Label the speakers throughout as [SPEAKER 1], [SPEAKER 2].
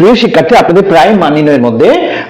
[SPEAKER 1] প্রিয় শিক্ষার্থী আপনাদের প্রায় মান নির্ণয়ের মধ্যে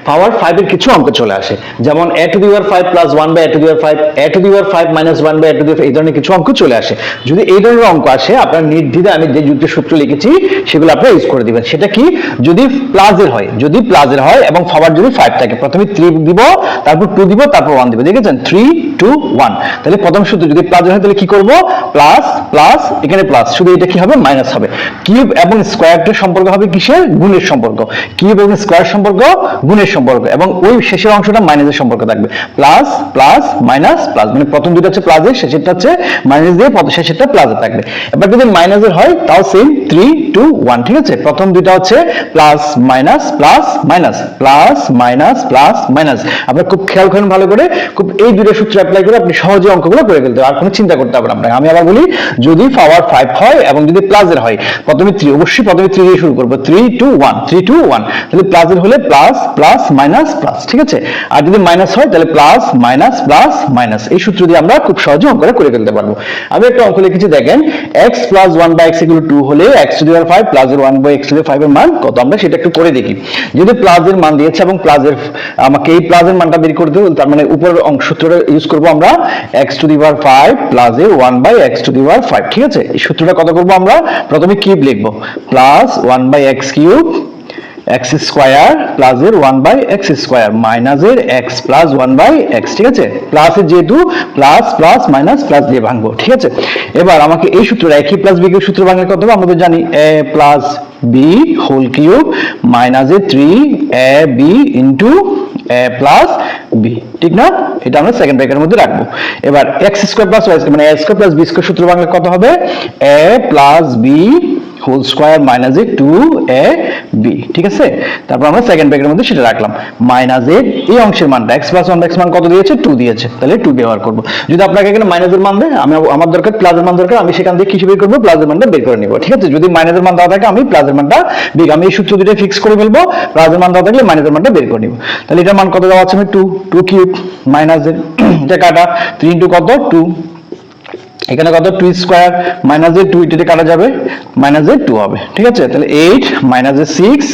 [SPEAKER 1] পাওয়ার ফাইভ এর কিছু অঙ্ক চলে আসে। যেমন a to the power five plus one by a to the power five a to the power five minus one by a to the এই ধরনের কিছু অঙ্ক চলে আসে। যদি এই ধরনের অঙ্ক আসে, আপনার নির্দ্বিধায় আমি যে যুক্তি সূত্র লিখেছি, সেগুলো আপনারা ইউজ করে দিবেন। সেটা কি? যদি প্লাজের হয়, যদি প্লাজের হয় এবং পাওয়ার যদি ফাইভ থাকে, প্রথমে থ্রি দিব, তারপর টু দিব, তারপর ওয়ান দিব। দেখেছেন? থ্রি টু ওয়ান তাহলে প্রথম সূত্র যদি প্লাজের হয়, তাহলে কি করব? প্লাস প্লাস এখানে প্লাস শুধু এটা কি হবে? মাইনাস হবে। কিউব এবং স্কোয়ারটির সম্পর্ক হবে কিসের? গুণের সম্পর্ক। কিউব এবং স্কোয়ার সম্পর্ক, গুণের সম্পর্ক এবং ওই শেষের অংশটা মাইনাসের সম্পর্ক থাকবে। প্লাস প্লাস মাইনাস প্লাস মানে প্রথম দুটো হচ্ছে প্লাসের শেষেরটা হচ্ছে মাইনাস দিয়ে শেষেরটা প্লাসে থাকবে। এবার যদি মাইনাসের হয়, তাও সেম থ্রি টু ওয়ান ঠিক আছে? প্রথম দুইটা হচ্ছে plus minus plus minus plus minus plus minus আপনার খুব খেয়াল করেন ভালো করে, খুব এই দুটো সূত্র অ্যাপ্লাই করে আপনি সহজে অঙ্কগুলো করে ফেলতে আর কোনো চিন্তা করতে হবে না আপনাকে। আমি আবার বলি, যদি পাওয়ার ফাইভ হয় এবং যদি প্লাসের হয়, প্রথমে থ্রি অবশ্যই প্রথমে থ্রি দিয়ে শুরু করব। Three two one three two one তাহলে প্লাসের হলে প্লাস প্লাস মাইনাস প্লাস ঠিক আছে? আর যদি মাইনাস হয়, তাহলে প্লাস মাইনাস প্লাস মাইনাস এই সূত্র দিয়ে আমরা খুব সহজে অঙ্কটা করে ফেলতে পারব। আমি একটা অঙ্ক লিখেছি, দেখেন x plus one by x two হলে x to the power five plus one by x to five এর মান কত? আমরা সেটা একটু করে দেখি। যদি প্লাসের মান দিয়েছে এবং প্লাসের আমাকে এই প্লাসের মানটা বের করতে তার মানে উপর অংশ, সূত্রটা ইউজ করব আমরা x to the power five plus A one by x to the five ঠিক আছে? এই সূত্রটা কত করব আমরা? প্রথমে কিউব লিখব। Plus one by x cube x square plus এর one by x square minus এর x plus one by x ঠিক আছে? প্লাস এর যেহেতু প্লাস প্লাস মাইনাস প্লাস দিয়ে ভাঙবো, ঠিক আছে? এবার আমাকে এই সূত্রটা একই প্লাস বি কিউব সূত্র ভাঙলে কত আমরা জানি a plus b whole cube minus three a b into a plus b ঠিক না? এটা আমরা সেকেন্ড ব্র্যাকেটের মধ্যে রাখব। এবার এক্স স্কোয়ার প্লাস ওয়াই মানে a square plus b square সূত্র বাংলা কত হবে? A plus b whole square minus A two A B ঠিক আছে? তারপর আমরা সেকেন্ড ব্র্যাকেটের মধ্যে সেটা রাখলাম। মাইনাস এর এই অংশের মানটা এক্স প্লাস ওয়ান এক্স মান কত দিয়েছে? টু দিয়েছে। তাহলে টু ব্যবহার করব। যদি আপনাকে এখানে মাইনাসের মান দেয়, আমি আমার দরকার প্লাসের মান দরকার, আমি সেখান থেকে কিছু বের করব প্লাসের মানটা বের করে নিবো। ঠিক আছে? যদি মাইনাসের মান দেওয়া থাকে, আমি প্লাসের মানটা বের আমি এই সূত্র দুটো ফিক্স করে ফেলব প্লাসের মান দেওয়া থাকলে মাইনাসের মানটা বের করে নিবো। তাহলে এটার মান কত দেওয়া আছে? আমি টু টু কিউব মাইনাসের এটা কাটা। থ্রি ইন্টু কত? টু এখানে কত? টু স্কোয়ার মাইনাস এ টু এটিতে কাটা যাবে? মাইনাস এ টু হবে। ঠিক আছে? তাহলে এইট মাইনাস এ সিক্স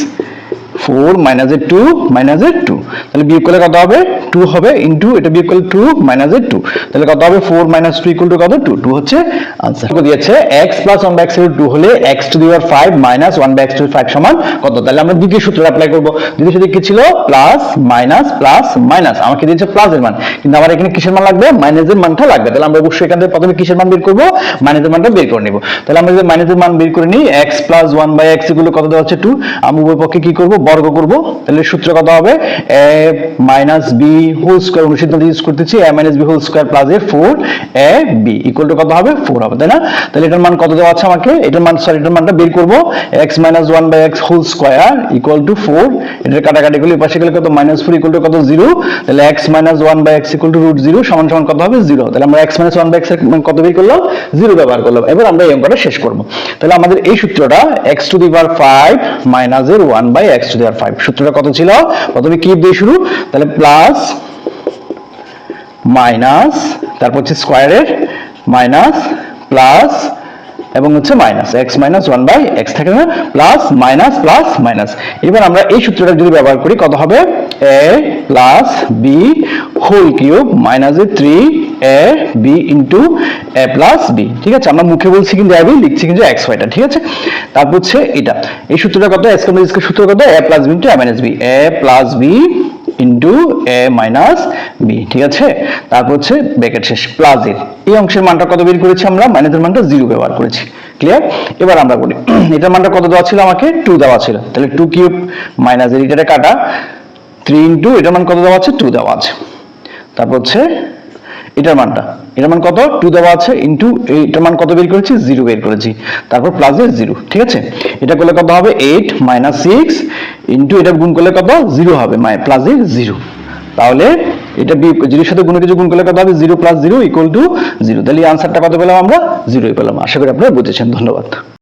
[SPEAKER 1] ফোর মাইনাস এ টু মাইনাস এ টু। তাহলে বিয়োগ করলে কত হবে? টু হবে ইন্টু এটা বিয়োগ করলে টু মাইনাস এ টু। তাহলে কত হবে? Four minus two equal to কত? টু। টু হচ্ছে আনসার দিয়েছে? X plus one by x two হলে x to the power five minus one by x to five সমান কত? তাহলে আমরা দ্বিতীয় সূত্র অ্যাপ্লাই করব। দ্বিতীয় সূত্র কি ছিল? প্লাস মাইনাস প্লাস মাইনাস আমাকে দিয়েছে প্লাসের মান। কিন্তু আমার এখানে কিসের মান লাগবে? মাইনাসের মানটা লাগবে। তাহলে আমরা অবশ্যই এখান থেকে প্রথমে কিসের মান বের করব? মাইনাসের মানটা বের করে নিব। তাহলে আমরা যদি মাইনাসের মান বের করে নিই x plus one by x এগুলো কত দেওয়া হচ্ছে? টু আমি উভয় পক্ষে কি করব? বর্গ করব, তাহলে সূত্র কত হবে? A minus b whole square অনুসিদ্ধান্ত ইউজ করতেছি a minus b whole square plus A four a b equal to কত হবে? ফোর হবে, তাই না? তাহলে এটার মান কত দেওয়া আছে আমাকে? এটার মান সরি এটার মানটা বের করব। X minus one by x whole square equal to four এটার কাটাকাটি গুলো পাশে গেলে কত? মাইনাস ফোর ইকুয়াল টু কত? জিরো তাহলে x minus one by x equal to root zero সমান সমান কত হবে? জিরো তাহলে আমরা x minus one by x কত বের করলাম? জিরো ব্যবহার করলাম। এবার আমরা এই অঙ্কটা শেষ করব। তাহলে আমাদের এই সূত্রটা x to the power five minus এর one by x to power five সূত্রটা কত ছিল? প্রথমে দিয়ে শুরু, তাহলে প্লাস মাইনাস তারপর হচ্ছে স্কোয়ারের মাইনাস প্লাস এবং হচ্ছে minus x minus one by x থাকে না প্লাস মাইনাস প্লাস মাইনাস এবার আমরা এই সূত্রটা যদি ব্যবহার করি, কত হবে? A plus b whole cube minus A three a b into a plus b ঠিক আছে? আমরা মুখে বলছি কিন্তু এবি লিখছি কিন্তু এক্স ওয়াইটা ঠিক আছে? তারপর হচ্ছে এটা। এই সূত্রটা কত? এস কমপ্লিট সূত্র কত? A plus b into a minus b a plus b into a minus b ঠিক আছে? তারপর হচ্ছে ব্র্যাকেট শেষ। প্লাস এর। এই অংশের মানটা কত বের করেছি আমরা? মাইনাসের মানটা জিরো ব্যবহার করেছি। ক্লিয়ার এবার আমরা করি। এটার মানটা কত দেওয়া ছিল আমাকে? টু দেওয়া ছিল। তাহলে টু কিউব মাইনাস এর এটা কাটা। থ্রি ইন্টু এটার মান কত দেওয়া আছে? টু দেওয়া আছে। তারপর হচ্ছে এটার মানটা। এটার মান কত? টু দেওয়া আছে ইন্টু এইটার মান কত বের করেছি? জিরো বের করেছি। তারপর প্লাস এর জিরো ঠিক আছে? এটা করলে কত হবে? এইট মাইনাস সিক্স ইন্টু এটা গুণ করলে কত? জিরো হবে প্লাস এর জিরো তাহলে এটা জিরোর সাথে গুণে কিছু গুণ করলে কত হবে? Zero plus zero equal to zero তাহলে আনসারটা কত পেলাম আমরা? জিরোই পেলাম। আশা করি আপনারা বুঝেছেন। ধন্যবাদ।